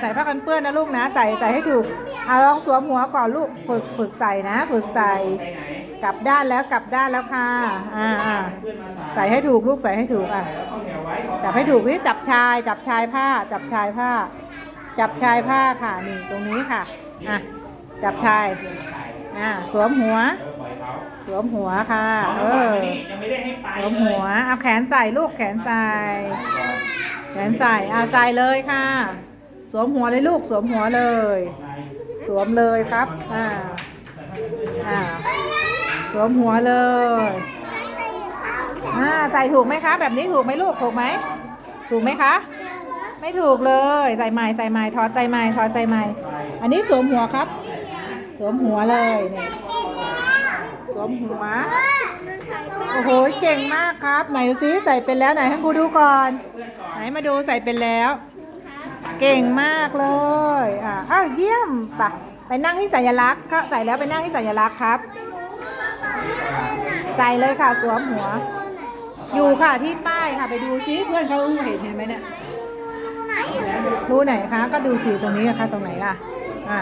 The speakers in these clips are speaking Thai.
ใส่ผ้ากันเปื้อนนะลูกนะ ใส่ใส่ให้ถูกเอาลองสวมหัวก่อนลูกฝึกฝึกใส่นะ ฝึกใส่กลับด้านแล้วกลับด้านแล้วค่ะ อ่าอ่าใส่ให้ถูกลูกใส่ให้ถูกอะจับให้ถูกนี่จับชาย จับชายผ้า จับชายผ้า จับชายผ้าค่ะนี่ตรงนี้ค่ะอะจับชายเพื่าสวมหัว สวมหัวค่ะเออสวมหัวเอาแขนใส่ลูกแขนใส่แขนใส่อะใส่เลยค่ะ สวมหัวเลยลูกสวมหัวเลย สวมเลยครับ อ่า อ่า สวมหัวเลยอ่าใส่ถูกไหมคะ แบบนี้ถูกไหมลูกถูกไหมถูกไหมคะ ไม่ถูกเลยใส่ใหม่ใส่ใหม่ถอดใส่ใหม่ถอดใส่ใหม่ อันนี้สวมหัวครับ สวมหัวเลยเนี่ยสวมหัวโอ้โหเก่งมากครับ ไหนดูซิใส่เป็นแล้วไหนให้กูดูก่อน ไหนมาดูใส่เป็นแล้ว เก่งมากเลย อะอ้าวเยี่ยมปะไปนั่งที่สัญลักษณ์ก็ใส่แล้วไปนั่งที่สัญลักษณ์ครับ ใส่เลยค่ะสวมหัว อยู่ค่ะที่ป้ายค่ะ ไปดูซิเพื่อนเขาเห็นเห็นไหมเนี่ยรู้ไหนคะก็ดูสิตรงนี้นะคะตรงไหนล่ะ อ่า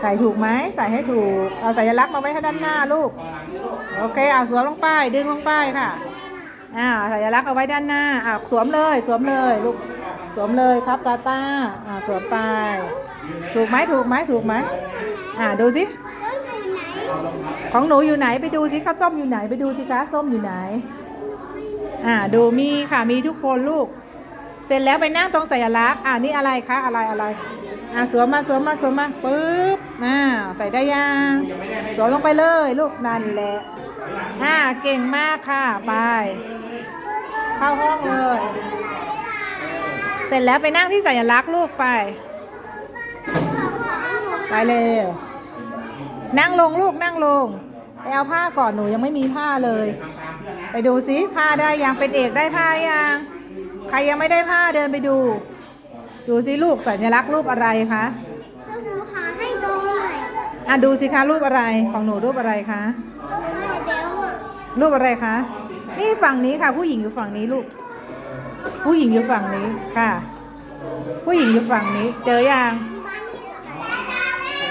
ใส่ถูกไหมใส่ให้ถูก เอาสัญลักษณ์มาไว้ให้ด้านหน้าลูก โอเค เอาสวมลงไปดึงลงไปค่ะ อ่าสัญลักษณ์เอาไว้ด้านหน้าอ่าสวมเลย สวมเลยลูก สวมเลยครับตาตาอ่าสวมไป ถูกไหมถูกไหมถูกไหมอ่าดูสิของหนูอยู่ไหนไปดูสิข้าวส้มอยู่ไหนไปดูสิคะส้มอยู่ไหน อ่าดูมีค่ะมีทุกคนลูก เสร็จแล้วไปนั่งตรงสัญลักษณ์อ่านี่อะไรคะอะไรอะไรอ่าสวมมาสวมมาสวมมาปึ๊บอ่าใส่ได้ยังสวมลงไปเลยลูกนั่นแหละอ่าเก่งมากค่ะไปเข้าห้อง สร็จแล้วไปนั่งที่สัญลักษณ์ลูกไป ไปเลยนั่งลงลูกนั่งลง ไปเอาผ้าก่อนหนูยังไม่มีผ้าเลยทำตามเพื่อนนะไปดูสิผ้าได้ยังเป็นเอกได้ผ้ายัง ใครยังไม่ได้ผ้าเดินไปดู ดูสิลูกสัญลักษณ์รูปอะไรคะก็หนูขอให้ดูหน่อยอะดูสิคะรูปอะไรของหนูรูปอะไรคะก็ไม่เดี๋ยวอะรูปอะไรคะ นี่ฝั่งนี้ค่ะ ผู้หญิงอยู่ฝั่งนี้ลูก ผู้หญิงอยู่ฝั่งนี้ค่ะ ผู้หญิงอยู่ฝั่งนี้ เจอยัง